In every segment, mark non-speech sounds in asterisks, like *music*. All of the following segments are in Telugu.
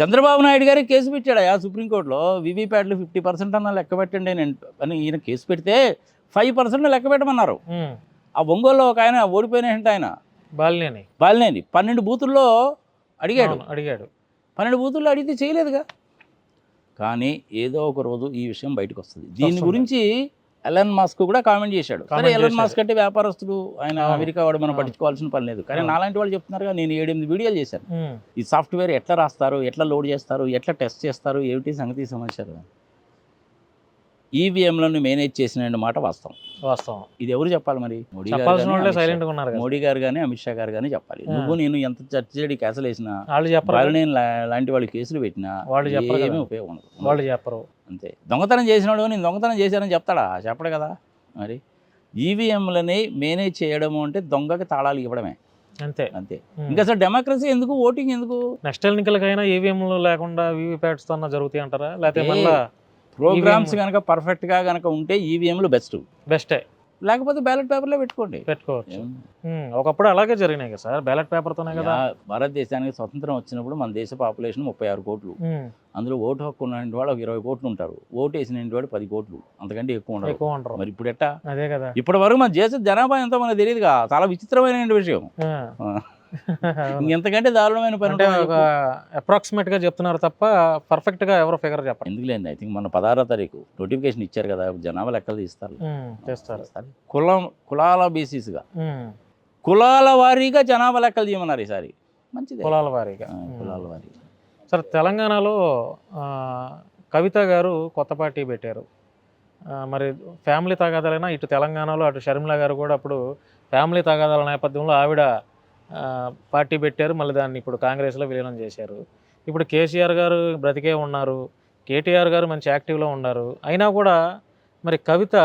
చంద్రబాబు నాయుడు గారే కేసు పెట్టాడు ఆ సుప్రీంకోర్టులో వివిప్యాట్లు ఫిఫ్టీ పర్సెంట్ అన్న లెక్క పెట్టండి అని ఈయన కేసు పెడితే ఫైవ్ పర్సెంట్ లెక్క పెట్టమన్నారు. ఆ ఒంగోలులో ఒక ఆయన ఓడిపోయిన ఆయన. బాలినేని. బాలినేని. పన్నెండు బూతుల్లో అడిగాడు. అడిగాడు. పన్నెండు బూతుల్లో అడిగితే చేయలేదుగా. కానీ ఏదో ఒక రోజు ఈ విషయం బయటకు వస్తుంది దీని. గురించి ఎలన్ మాస్క్ కూడా కామెంట్ చేశాడు Comment ఎలన్. మాస్క్ అంటే వ్యాపారస్తుడు ఆయన. అమెరికా వాడు మనం. పట్టించుకోవాల్సిన పని లేదు కానీ. నాలాంటి వాళ్ళు చెప్తున్నారుగా నేను ఏడెనిమిది వీడియోలు చేశాను ఈ సాఫ్ట్వేర్ ఎట్లా రాస్తారు ఎట్లా లోడ్ చేస్తారు ఎట్లా టెస్ట్ చేస్తారు ఏమిటి సంగతి సమాచారం ఈవీఎంలను మేనేజ్ చేసిన మాట వాస్తవం. వాస్తవం. ఇది ఎవరు చెప్పాలి మరి? మోడీ సైలెంట్ ఉన్నారు మోడీ గారు కానీ అమిత్ షా గారు కానీ చెప్పాలి. నువ్వు నేను ఎంత చర్చడి కేసులు వేసినా వాళ్ళు చెప్పరు లా- లాంటి వాళ్ళు కేసులు పెట్టినా వాళ్ళు ఏమీ. ఉపయోగం వాళ్ళు చెప్పరు. అంతే. దొంగతనం చేసినాడు నేను దొంగతనం చేశానని చెప్తాడా? చెప్పడు కదా. మరి ఈవీఎంలని మేనేజ్ చేయడము అంటే దొంగకి తాళాలు ఇవ్వడమే. అంతే. అంతే. ఇంకా అసలు డెమోక్రసీ ఎందుకు? ఓటింగ్ ఎందుకు? నెక్స్ట్ ఎన్నికలకైనా ఈవీఎంలు లేకుండా వీవీప్యాట్స్తో జరుగుతాయి అంటారా లేకపోతే మళ్ళా ప్రోగ్రామ్స్ కనుక పర్ఫెక్ట్గా కనుక ఉంటే ఈవీఎంలు బెస్ట్. బెస్టే. లేకపోతే బ్యాలెట్ పేపర్లో పెట్టుకోండి. పెట్టుకోవచ్చు. ఒకప్పుడు అలాగే జరిగినాయి కదా సార్ బ్యాలెట్ పేపర్ తోనే కదా భారతదేశానికి స్వతంత్రం వచ్చినప్పుడు మన దేశ పాపులేషన్ ముప్పై ఆరు కోట్లు. అందులో ఓటు హక్కు ఉన్న వాళ్ళు ఒక ఇరవై కోట్లు ఉంటారు. ఓటు వేసిన వాడు పది కోట్లు. అంతకంటే ఎక్కువ ఉండదు ఎక్కువ ఉంటారు మరి ఇప్పుడు ఎట్టా? అదే కదా. ఇప్పటి వరకు మన దేశ జనాభా ఎంతో మనకు తెలియదుగా. చాలా విచిత్రమైన విషయం. ఇంకెంతకంటే దారుణమైన పని అంటే ఒక? అప్రాక్సిమేట్గా చెప్తున్నారు తప్ప పర్ఫెక్ట్గా ఎవరు ఫిగర్ చెప్పండి ఎందుకులేండి? ఐ థింక్ మన పదహారో తారీఖు నోటిఫికేషన్ ఇచ్చారు కదా జనాభా లెక్కలు తీస్తారు. చేస్తారు. కులం కులాల బేసిస్గా ఉమ్, కులాల వారీగా జనాభా లెక్కలు చేయమన్నారు ఈసారి. మంచిది. కులాల వారీగా. కులాల వారీగా. సార్ తెలంగాణలో కవిత గారు కొత్త పార్టీ పెట్టారు. మరి ఫ్యామిలీ తగాదాలైనా ఇటు తెలంగాణలో అటు షర్మిల గారు కూడా అప్పుడు ఫ్యామిలీ తగాదాల నేపథ్యంలో ఆవిడ పార్టీ పెట్టారు మళ్ళీ దాన్ని ఇప్పుడు కాంగ్రెస్లో విలీనం చేశారు. ఇప్పుడు కేసీఆర్ గారు బ్రతికే ఉన్నారు కేటీఆర్ గారు మంచి యాక్టివ్లో ఉన్నారు. అయినా కూడా మరి కవిత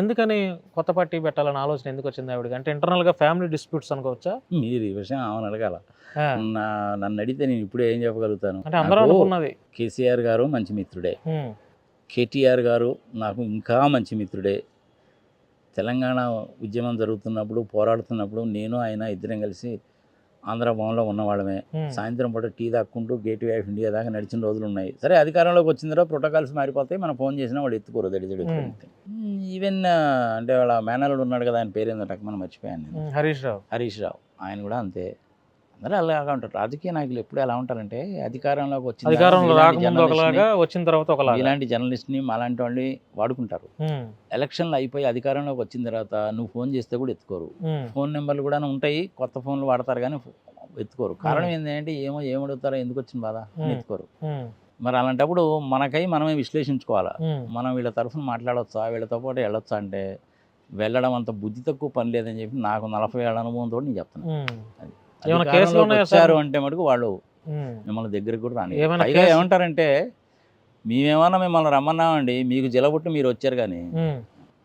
ఎందుకని కొత్త పార్టీ పెట్టాలని ఆలోచన ఎందుకు వచ్చింది ఆవిడకి? అంటే ఇంటర్నల్గా ఫ్యామిలీ డిస్ప్యూట్స్ అనుకోవచ్చా? మీరు ఈ విషయం ఆమెను అడగాల. నా నన్ను అడిగితే నేను ఇప్పుడే ఏం చెప్పగలుగుతాను? అంటే అందరూ నాకు అనుకున్నది. కేసీఆర్ గారు మంచి మిత్రుడే. కేటీఆర్ గారు నాకు ఇంకా మంచి మిత్రుడే. తెలంగాణ ఉద్యమం జరుగుతున్నప్పుడు పోరాడుతున్నప్పుడు నేను ఆయన ఇద్దరం కలిసి ఆంధ్ర భవన్లో ఉన్నవాళ్ళమే. సాయంత్రం పూట టీ దాక్కుంటూ గేట్ వే ఆఫ్ ఇండియా దాకా నడిచిన రోజులు ఉన్నాయి. సరే అధికారంలోకి వచ్చిన తర్వాత ప్రోటోకాల్స్ మారిపోతాయి. మనం ఫోన్ చేసినా వాళ్ళు ఎత్తుకోరు దడిదడి ఈవెన్ అంటే వాళ్ళ మేనల్లుడు ఉన్నాడు కదా ఆయన పేరు ఏంటంటే మనం మర్చిపోయాను హరీష్ రావు. హరీష్ రావు. ఆయన కూడా అంతే. అందరూ అలాగా ఉంటారు. రాజకీయ నాయకులు ఎప్పుడు ఎలా ఉంటారంటే అధికారంలోకి వచ్చిన అధికారంలో రాకముందు ఒకలాగా వచ్చిన తర్వాత ఒకలాగా. ఇలాంటి జర్నలిస్ట్ని మాలాంటి వాళ్ళని వాడుకుంటారు. ఎలక్షన్లు అయిపోయి అధికారంలోకి వచ్చిన తర్వాత నువ్వు ఫోన్ చేస్తే కూడా ఎత్తుకోరు. ఫోన్ నెంబర్లు కూడా ఉంటాయి. కొత్త ఫోన్లు వాడతారు కానీ ఎత్తుకోరు. కారణం ఏంటంటే ఏమో ఏమడుగుతారో ఎందుకు వచ్చింది బాధ అని. ఎత్తుకోరు. మరి అలాంటప్పుడు మనకై మనమే విశ్లేషించుకోవాలా? మనం వీళ్ళ తరఫున మాట్లాడొచ్చా? వీళ్ళతో పాటు వెళ్ళొచ్చా అంటే వెళ్ళడం అంత బుద్ధి తక్కువ పని లేదని చెప్పి నాకు నలభై ఏళ్ళ అనుభవంతో నేను చెప్తాను ఉమ్, కేసులు? వచ్చారు అంటే మటుకు వాళ్ళు మిమ్మల్ని దగ్గరికి కూడా రాని పైగా ఏమంటారంటే మేమేమన్నా మిమ్మల్ని రమ్మన్నామండి మీకు జలబుట్టు మీరు వచ్చారు కానీ.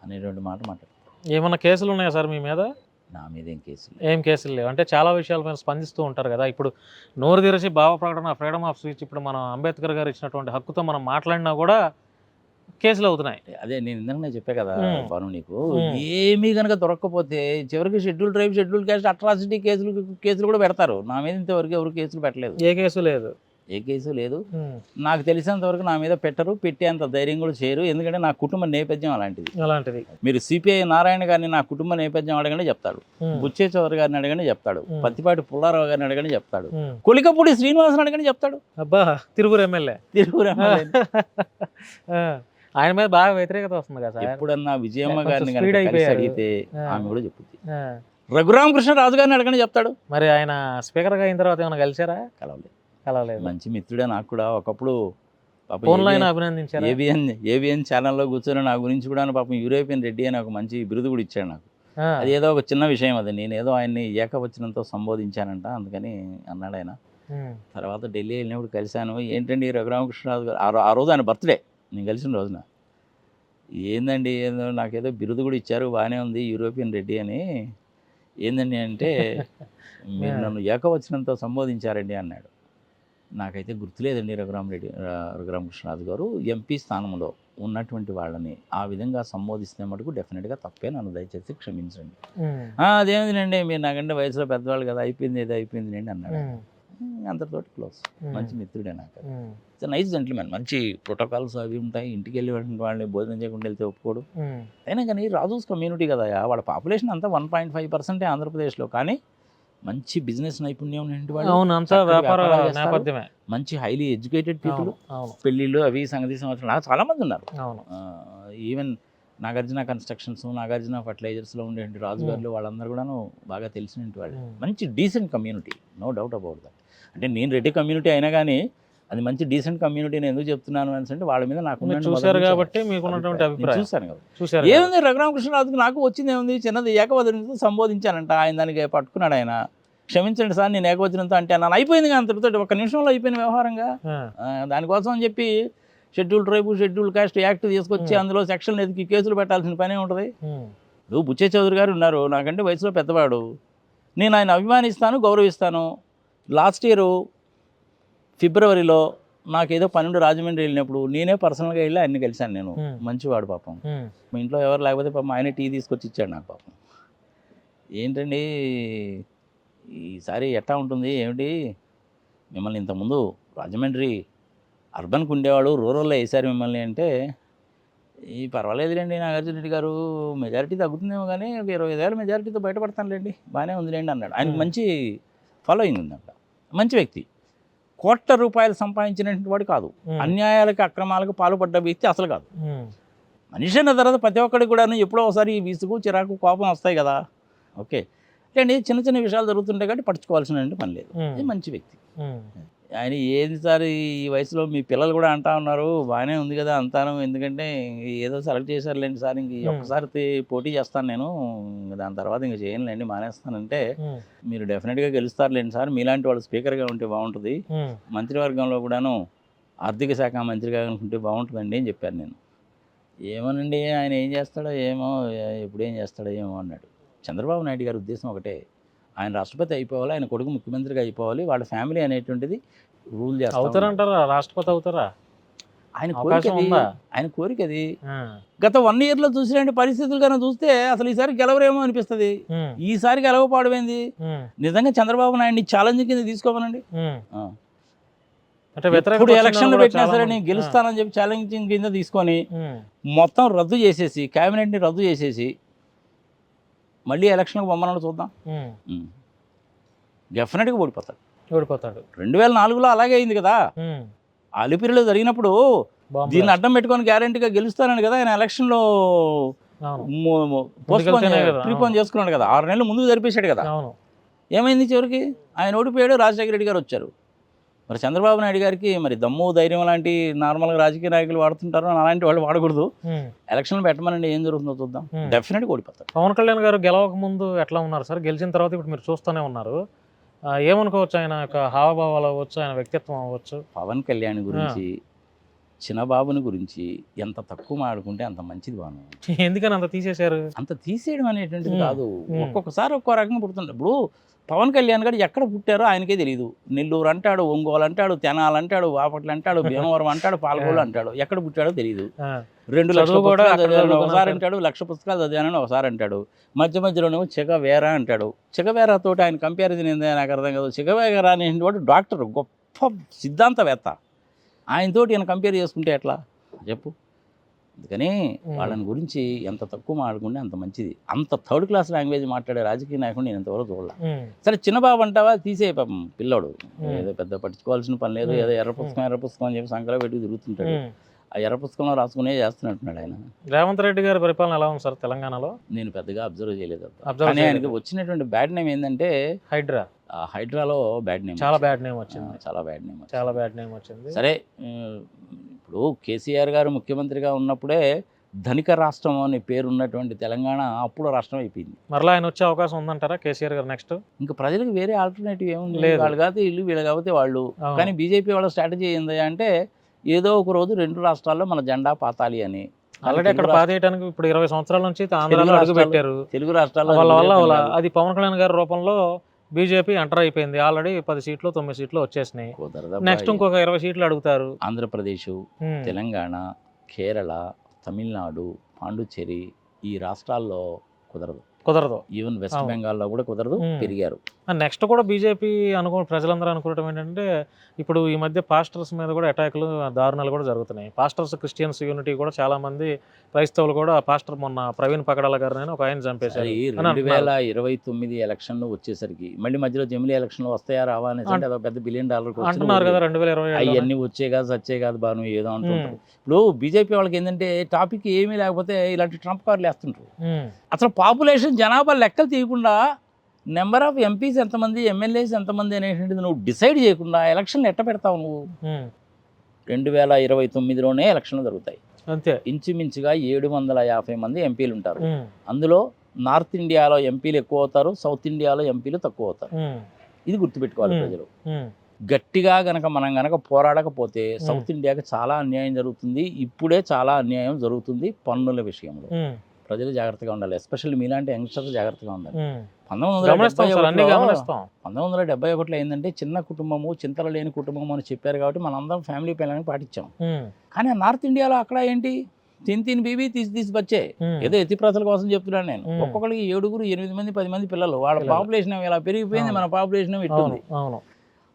అనేటువంటి మాట మాట్లాడు ఏమైనా కేసులు ఉన్నాయా సార్ మీ మీద నా మీద ఏం కేసు లేదు. ఏం కేసులు లేవు అంటే చాలా విషయాల మీద స్పందిస్తూ ఉంటారు కదా ఇప్పుడు నోరు తెరిచి భావ ప్రకటన ఫ్రీడమ్ ఆఫ్ స్పీచ్ ఇప్పుడు మనం అంబేద్కర్ గారు ఇచ్చినటువంటి హక్కుతో మనం మాట్లాడినా కూడా కేసులు అవుతున్నాయి. అదే నేను ఇందాక చెప్పా కదా. పను నీకు. ఏమీ కనుక దొరకకపోతే చివరికి schedule tribe schedule caste atrocity కేసులు కేసులు కూడా పెడతారు. నా మీద ఇంతవరకు ఎవరు కేసులు పెట్టలేదు. ఏ కేసు లేదు. ఏ కేసు లేదు. నాకు తెలిసినంత వరకు నా మీద పెట్టరు పెట్టేంత ధైర్యం కూడా చేయరు. ఎందుకంటే నా కుటుంబ నేపథ్యం అలాంటిది. అలాంటిది. మీరు సిపిఐ నారాయణ గారిని నా కుటుంబ నేపథ్యం అడగండి చెప్తాడు. బుచ్చే చౌదరి గారిని అడగండి చెప్తాడు. పత్తిపాటి పుల్లారావు గారిని అడగండి చెప్తాడు. కొలికపూడి శ్రీనివాసన్ అడగండి చెప్తాడు. అబ్బా తిరువురు ఎమ్మెల్యే. తిరుగు రామారాయణ. *laughs* ఆయన మీద బాగా వ్యతిరేకత వస్తుంది కదా సార్. ఎప్పుడన్నా విజయమ్మ గారిని కలిసి. అడిగితే. ఆమె కూడా చెప్పుద్ది. ఆ, రఘురామకృష్ణరాజు గారిని అడగండి చెప్తాడు. మరి ఆయన స్పీకర్గా అయిన తర్వాత ఏమైనా కలిసారా కలవలేదు. కలవలేదు. మంచి మిత్రుడే నాకు కూడా. ఒకప్పుడు అభినందించారా? ఏబిఎన్ ఏబిఎన్ ఛానల్లో కూర్చొని నా గురించి కూడా పాపం యూరోపియన్ రెడ్డి అని ఒక మంచి బిరుదు కూడా ఇచ్చాడు నాకు. అది ఏదో ఒక చిన్న విషయం అది. నేను ఏదో ఆయన్ని ఏకవచనంతో సంబోధించానంట. అందుకని అన్నాడు ఆయన. తర్వాత ఢిల్లీ వెళ్ళినప్పుడు కలిశాను. ఏంటండి రఘురామకృష్ణరాజు గారు ఆ రోజు ఆయన బర్త్డే నేను కలిసిన రోజున. ఏందండి? ఏందో నాకేదో బిరుదు కూడా ఇచ్చారు బాగానే ఉంది యూరోపియన్ రెడ్డి అని. ఏందండి అంటే *laughs* మీరు నన్ను ఏకవచనంతో సంబోధించారండి అన్నాడు. నాకైతే గుర్తులేదండి రఘురామరెడ్డి రఘురామకృష్ణరాజు గారు ఎంపీ స్థానంలో ఉన్నటువంటి వాళ్ళని. ఆ విధంగా సంబోధిస్తే మటుకు డెఫినెట్గా తప్పే నన్ను దయచేసి క్షమించండి. ఉమ్, "ఆ, అదేమిటండి మీరు నాకంటే వయసులో పెద్దవాళ్ళు కదా అయిపోయింది ఏదో అయిపోయింది అండి అన్నాడు ఉమ్, అంతటితోటి క్లోజ్ ఉమ్, మంచి మిత్రుడే నాకు. ఇట్స్ నైస్ జెంట్మెన్ మంచి ప్రోటోకాల్స్ అవి ఉంటాయి. ఇంటికి వెళ్ళి వాళ్ళని- భోజనం చేయకుండా వెళ్తే ఒప్పుకోడు. ఉమ్, అయినా కానీ రాజూస్ కమ్యూనిటీ కదా వాళ్ళ పాపులేషన్ అంతా వన్ పాయింట్ ఫైవ్ పర్సెంటే ఆంధ్రప్రదేశ్లో. కానీ మంచి బిజినెస్ నైపుణ్యం వ్యాపార మంచి హైలీ ఎడ్యుకేటెడ్ పీపుల్ పెళ్ళిళ్ళు అవి సంగతి సంవత్సరం నాకు చాలా మంది ఉన్నారు. ఈవెన్ నాగార్జున కన్స్ట్రక్షన్స్ నాగార్జున ఫర్టిలైజర్స్లో ఉండేటువంటి రాజుగారులు వాళ్ళందరూ కూడాను బాగా తెలిసినటువంటి వాళ్ళు. ఉమ్, మంచి decent community no doubt about that అంటే నేను రెడ్డి కమ్యూనిటీ అయినా కానీ అది మంచి డీసెంట్ కమ్యూనిటీ నేను ఎందుకు చెప్తున్నాను అని అంటే వాళ్ళ మీద నాకు చూశారు కాబట్టి అభిప్రాయం. చూశాను కదా? ఏముంది రఘురామకృష్ణరాజుకి నాకు వచ్చింది ఏముంది? చిన్నది ఏకవచనంతో సంబోధించానంట. ఆయన దానికి పట్టుకున్నాడు ఆయన. క్షమించండి సార్ నేను ఏకవచనంతో అంటే నన్ను అయిపోయింది అంతటితో ఒక నిమిషంలో అయిపోయిన వ్యవహారంగా. దానికోసం అని చెప్పి schedule tribe schedule caste act తీసుకొచ్చి Hmm. అందులో సెక్షన్లు ఎదికి కేసులు పెట్టాల్సిన పనే ఉంటుంది. ఉమ్, ఇప్పుడు బుచ్చే చౌదరి గారు ఉన్నారు. నాకంటే వయసులో పెద్దవాడు. నేను ఆయన అభిమానిస్తాను గౌరవిస్తాను. లాస్ట్ ఇయర్ ఫిబ్రవరిలో నాకేదో పన్నెండు రాజమండ్రి వెళ్ళినప్పుడు నేనే పర్సనల్గా వెళ్ళి ఆయన్ని కలిశాను నేను. Hmm. మంచివాడు పాపం. మా ఇంట్లో ఎవరు లేకపోతే పాపం ఆయన టీ తీసుకొచ్చి ఇచ్చాడు నాకు పాపం. ఏంటండి? ఈసారి ఎట్టా ఉంటుంది? ఏమిటి? మిమ్మల్ని ఇంతకుముందు రాజమండ్రి అర్బన్కి ఉండేవాడు రూరల్లో వేశారు మిమ్మల్ని అంటే ఈ పర్వాలేదులేండి నాగార్జున రెడ్డి గారు మెజారిటీ తగ్గుతుందేమో కానీ ఒక ఇరవై ఐదేళ్ళ మెజారిటీతో బయటపడతానులేండి బాగానే ఉందిలేండి అన్నాడు. ఆయనకు. మంచి ఫాలోయింగ్ ఉంది అక్కడ మంచి వ్యక్తి. కోట్ల రూపాయలు సంపాదించినటువంటి వాడు కాదు. అన్యాయాలకు అక్రమాలకు పాల్పడ్డ వ్యక్తి అసలు కాదు. మనిషి అన్న తర్వాత ప్రతి ఒక్కడికి కూడా ఎప్పుడో ఒకసారి ఈ విసుగు చిరాకు కోపం వస్తాయి కదా. ఓకే. అండి చిన్న చిన్న విషయాలు జరుగుతుంటాయి కాబట్టి పట్టించుకోవాల్సిన పని లేదు. ఇది మంచి వ్యక్తి. ఆయన ఏది సార్ ఈ వయసులో మీ పిల్లలు కూడా అంటా ఉన్నారు బాగానే ఉంది కదా అంతాను ఎందుకంటే ఏదో సెలెక్ట్ చేశారులేండి సార్ ఇంక. ఒక్కసారి పోటీ చేస్తాను నేను ఇంక దాని తర్వాత ఇంక చేయనులేండి మానేస్తానంటే మీరు డెఫినెట్గా గెలుస్తారులేండి సార్ మీలాంటి వాళ్ళు స్పీకర్గా ఉంటే బాగుంటుంది మంత్రివర్గంలో కూడాను ఆర్థిక శాఖ మంత్రిగా అనుకుంటే బాగుంటుందండి అని చెప్పాను నేను. ఏమోనండి ఆయన ఏం చేస్తాడో ఏమో ఎప్పుడు ఏం చేస్తాడో ఏమో అన్నాడు. చంద్రబాబు నాయుడు గారి ఉద్దేశం ఒకటే. ఆయన రాష్ట్రపతి అయిపోవాలి ఆయన కొడుకు ముఖ్యమంత్రిగా అయిపోవాలి వాళ్ళ ఫ్యామిలీ అనేటువంటిది రూల్ చేస్తారు అవుతారంటారా? రాష్ట్రపతి అవుతారా? ఆయన కోరిక? ఆయన కోరిక అది. గత వన్ ఇయర్లో చూసినటువంటి పరిస్థితులు కన్నా చూస్తే అసలు ఈసారి గెలవరేమో అనిపిస్తుంది. ఈసారి గెలవపాడమైంది నిజంగా చంద్రబాబు నాయుడిని ఛాలెంజ్ కింద తీసుకోమనండి. వ్యతిరేకత ఇప్పుడు ఎలక్షన్లు పెట్టినా సరే నేను గెలుస్తానని చెప్పి ఛాలెంజింగ్ కింద తీసుకొని మొత్తం రద్దు చేసేసి క్యాబినెట్ని రద్దు చేసేసి మళ్ళీ ఎలక్షన్కి బొమ్మలను చూద్దాం. డెఫినెట్గా ఓడిపోతాడు. ఓడిపోతాడు. రెండు వేల నాలుగులో అలాగే అయింది కదా. అలిపిరిలో జరిగినప్పుడు దీన్ని అడ్డం పెట్టుకొని గ్యారంటీగా గెలుస్తానని కదా ఆయన ఎలక్షన్లో పోస్ట్పోన్ ప్రీపోన్. చేసుకున్నాడు కదా. ఆరు నెలలు ముందుకు జరిపేశాడు కదా. ఏమైంది చివరికి? ఆయన ఓడిపోయాడు రాజశేఖర రెడ్డి గారు వచ్చారు. మరి చంద్రబాబు నాయుడు గారికి మరి దమ్ము ధైర్యం లాంటి నార్మల్గా రాజకీయ నాయకులు వాడుతుంటారు అలాంటి వాళ్ళు వాడకూడదు. ఎలక్షన్లు పెట్టమనండి ఏం జరుగుతుందో చూద్దాం. డెఫినెట్గా ఓడిపోతాడు పవన్ కళ్యాణ్ గారు గెలవక ముందు ఎట్లా ఉన్నారు సార్? గెలిచిన తర్వాత ఇప్పుడు మీరు చూస్తూనే ఉన్నారు. ఏమనుకోవచ్చు ఆయన? యొక్క హావభావాలు అవ్వచ్చు ఆయన వ్యక్తిత్వం అవ్వచ్చు. పవన్ కళ్యాణ్ గురించి చిన్నబాబుని గురించి ఎంత తక్కువ మాడుకుంటే అంత మంచిది బాను. *laughs* ఎందుకని అంత తీసేశారు? అంత తీసేయడం అనేటువంటిది. కాదు. ఒక్కొక్కసారి ఒక్కో రకంగా పుడుతుంటాడు ఇప్పుడు పవన్ కళ్యాణ్ గారు ఎక్కడ పుట్టారో ఆయనకే తెలియదు నెల్లూరు అంటాడు ఒంగోలు అంటాడు తెనాలి అంటాడు బాపట్ల అంటాడు *laughs* భీమవరం అంటాడు పాలకోలు అంటాడు. ఎక్కడ పుట్టాడో తెలియదు రెండు లక్షల కూడా ఒకసారి అంటాడు. లక్ష పుస్తకాలు చదివానని ఒకసారి అంటాడు. మధ్య మధ్యలోనేమో చిగవేరా అంటాడు. చిగవేరా తోటి ఆయన కంపారిజన్ ఏందో నాకు అర్థం కాదు. చిగవేరా అనేటువంటి డాక్టర్ గొప్ప సిద్ధాంతవేత్త. ఆయనతోటి ఈయన కంపేర్ చేసుకుంటే ఎట్లా? చెప్పు. అందుకని. వాళ్ళని గురించి ఎంత తక్కువ మాట్లాడుకుంటే అంత మంచిది. అంత థర్డ్ క్లాస్ లాంగ్వేజ్ మాట్లాడే రాజకీయ నాయకుడు నేను ఇంతవరకు చూడలే. సరే చిన్నబాబు అంటావా? తీసే పాపం పిల్లోడు. ఏదో పెద్ద పట్టించుకోవాల్సిన పని లేదు. ఏదో ఎర్ర పుస్తకం ఎర్ర పుస్తకం అని చెప్పి సంకలో పెట్టి తిరుగుతుంటాడు. ఆ ఎర్ర పుస్తకంలో రాసుకునే చేస్తున్నట్టున్నాడు ఆయన. రేవంత్ రెడ్డి గారి పరిపాలన ఎలా ఉంది సార్ తెలంగాణలో? నేను పెద్దగా అబ్జర్వ్ చేయలేదు కానీ ఆయనకి. వచ్చినటువంటి బ్యాడ్ నేమ్ ఏంటంటే హైడ్రా. ఆ హైడ్రాలో బ్యాడ్ నేమ్ చాలా బ్యాడ్ నేమ్ వచ్చింది. చాలా బ్యాడ్ నేమ్ చాలా బ్యాడ్ నేమ్ వచ్చింది. సరే ఇప్పుడు కేసీఆర్ గారు ముఖ్యమంత్రిగా ఉన్నప్పుడే ధనిక రాష్ట్రం అనే పేరు ఉన్నటువంటి తెలంగాణ అప్పుడు రాష్ట్రం అయిపోయింది. మరలా ఆయన వచ్చే అవకాశం ఉందంటారా కేసీఆర్ గారు నెక్స్ట్? ఇంకా ప్రజలకు వేరే ఆల్టర్నేటివ్ ఏముంది? లేదు. వాళ్ళు కాకపోతే ఇల్లు వీళ్ళు కాకపోతే వాళ్ళు. కానీ బీజేపీ వాళ్ళ స్ట్రాటజీ ఏంది అంటే ఏదో ఒక రోజు రెండు రాష్ట్రాల్లో మన జెండా పాతాలి అని. ఆల్రెడీ అక్కడ పాతేయడానికి ఇప్పుడు ఇరవై సంవత్సరాల నుంచి ఆంధ్రాలో అడుగు పెట్టారు. తెలుగు రాష్ట్రాల్లో వాళ్ళ వల్ల. అది పవన్ కళ్యాణ్ గారి రూపంలో బీజేపీ ఎంటర్ అయిపోయింది. ఆల్రెడీ పది సీట్లు తొమ్మిది సీట్లు వచ్చేసినాయి. నెక్స్ట్ ఇంకొక ఇరవై సీట్లు అడుగుతారు. ఆంధ్రప్రదేశ్ తెలంగాణ కేరళ తమిళనాడు పాండుచ్చేరి ఈ రాష్ట్రాల్లో కుదరదు. కుదరదు. Even West. బెంగాల్లో కూడా కుదరదు. పెరిగారు. నెక్స్ట్ కూడా బీజేపీ అనుకో ప్రజలందరూ అనుకోవటం ఏంటంటే ఇప్పుడు ఈ మధ్య పాస్టర్స్ మీద కూడా అటాకులు దారుణాలు కూడా జరుగుతున్నాయి. పాస్టర్స్ క్రిస్టియన్స్ యూనిటీ కూడా చాలా మంది క్రైస్తవులు కూడా పాస్టర్ మొన్న ప్రవీణ్ పగడాల గారిని ఒక ఆయన చంపేశారు. రెండు అంటున్నారు. వేల ఇరవై తొమ్మిది ఎలక్షన్లు వచ్చేసరికి మళ్ళీ మధ్యలో జమిలీ ఎలక్షన్లు వస్తాయా రావా అనేసి అదొక పెద్ద బిలియన్ డాలర్ అంటున్నారు కదా రెండు వేల ఇరవై అవన్నీ వచ్చే కాదు సచ్చే కాదు బాను ఏదో అంటుంటారు. ఇప్పుడు బీజేపీ వాళ్ళకి ఏంటంటే టాపిక్ ఏమీ లేకపోతే ఇలాంటి ట్రంప్ కార్లు వేస్తుంటారు అసలు పాపులేషన్ జనాభా లెక్కలు తీయకుండా నెంబర్ ఆఫ్ ఎంపీస్ ఎంతమంది ఎమ్మెల్యేస్ ఎంతమంది అనేటువంటిది నువ్వు డిసైడ్ చేయకుండా ఎలక్షన్లు ఎట్ట పెడతావు నువ్వు? రెండు వేల ఇరవై తొమ్మిదిలోనే ఎలక్షన్లు జరుగుతాయి. అంతే. ఇంచుమించుగా ఏడు వందల యాభై మంది ఎంపీలు ఉంటారు. అందులో నార్త్ ఇండియాలో ఎంపీలు ఎక్కువ అవుతారు సౌత్ ఇండియాలో ఎంపీలు తక్కువ అవుతారు ఇది గుర్తుపెట్టుకోవాలి. ప్రజలు. గట్టిగా గనక మనం గనక పోరాడకపోతే సౌత్ ఇండియాకి చాలా అన్యాయం జరుగుతుంది. ఇప్పుడే చాలా అన్యాయం జరుగుతుంది పన్నుల విషయంలో. ప్రజలు జాగ్రత్తగా ఉండాలి. ఎస్పెషల్లీ మీలాంటి యంగ్స్టర్స్ జాగ్రత్తగా ఉండాలి. పంతొమ్మిది వందల పంతొమ్మిది వందల డెబ్బై ఒకటిలో ఏంటంటే చిన్న కుటుంబము చింతలు లేని కుటుంబం అని చెప్పారు కాబట్టి మనందరం ఫ్యామిలీ ప్లానింగ్ పాటించాం. కానీ నార్త్ ఇండియాలో అక్కడ ఏంటి? తిని తిని బీబీ తీసి తీసి బచ్చే. ఉమ్, ఏదో ఎత్తిప్రతల కోసం చెప్తున్నాను నేను. ఒక్కొక్కరికి ఏడుగురు ఎనిమిది మంది పది మంది పిల్లలు. వాళ్ళ. పాపులేషన్ ఇలా పెరిగిపోయింది. మన పాపులేషన్ ఇట్టుంది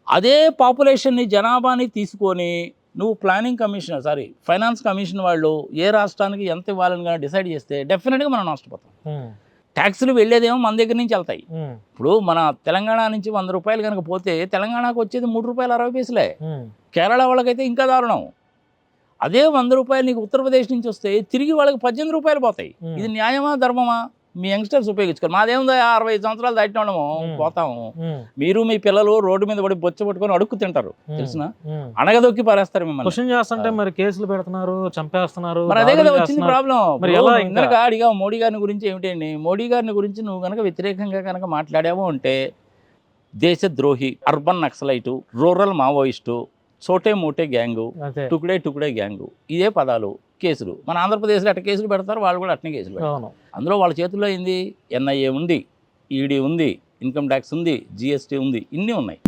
అదే పాపులేషన్ని జనాభాని తీసుకొని నువ్వు planning commission sorry finance commission వాళ్ళు ఏ రాష్ట్రానికి ఎంత ఇవ్వాలని కానీ డిసైడ్ చేస్తే డెఫినెట్గా మనం నష్టపోతాం. ట్యాక్సులు వెళ్ళేదేమో మన దగ్గర నుంచి వెళ్తాయి. ఇప్పుడు మన తెలంగాణ నుంచి వంద రూపాయలు కనుక పోతే తెలంగాణకు వచ్చేది మూడు రూపాయలు అరవై పైసలే. కేరళ వాళ్ళకైతే ఇంకా దారుణం. అదే వంద రూపాయలు నీకు ఉత్తరప్రదేశ్ నుంచి వస్తే తిరిగి వాళ్ళకి పద్దెనిమిది రూపాయలు పోతాయి. ఇది న్యాయమా ధర్మమా? మీ యంగ్స్టర్స్ ఉపయోగించుకోరు. మాదేముందో అరవై సంవత్సరాలు దాటిన వాళ్ళము మ్మ్. పోతాము. మీరు మీ పిల్లలు రోడ్డు మీద పడి బొచ్చ పట్టుకొని అడుక్కు తింటారు. తెలిసిన. అణగదొక్కి పారేస్తారు మిమ్మల్ని. క్వశ్చన్ చేస్తుంటే మరి కేసులు పెడుతున్నారు చంపేస్తున్నారు మరి అదే కదా వచ్చింది. ప్రాబ్లం అడిగా మోడీ గారిని గురించి ఏమిటండి? మోడీ గారిని గురించి నువ్వు కనుక వ్యతిరేకంగా కనుక మాట్లాడావు అంటే దేశద్రోహి అర్బన్ నక్సలైటు రూరల్ మావోయిస్టు చోటే మోటే గ్యాంగు టుకుడే టుకుడే గ్యాంగు ఇదే పదాలు. కేసులు. మన ఆంధ్రప్రదేశ్లో అట్ట కేసులు పెడతారు వాళ్ళు కూడా అట్నే కేసులు పెడతారు. అందులో వాళ్ళ చేతుల్లో ఏంది ఎన్ఐఏ ఉంది ఈడీ ఉంది ఇన్కమ్ ట్యాక్స్ ఉంది జిఎస్టీ ఉంది ఇన్ని ఉన్నాయి.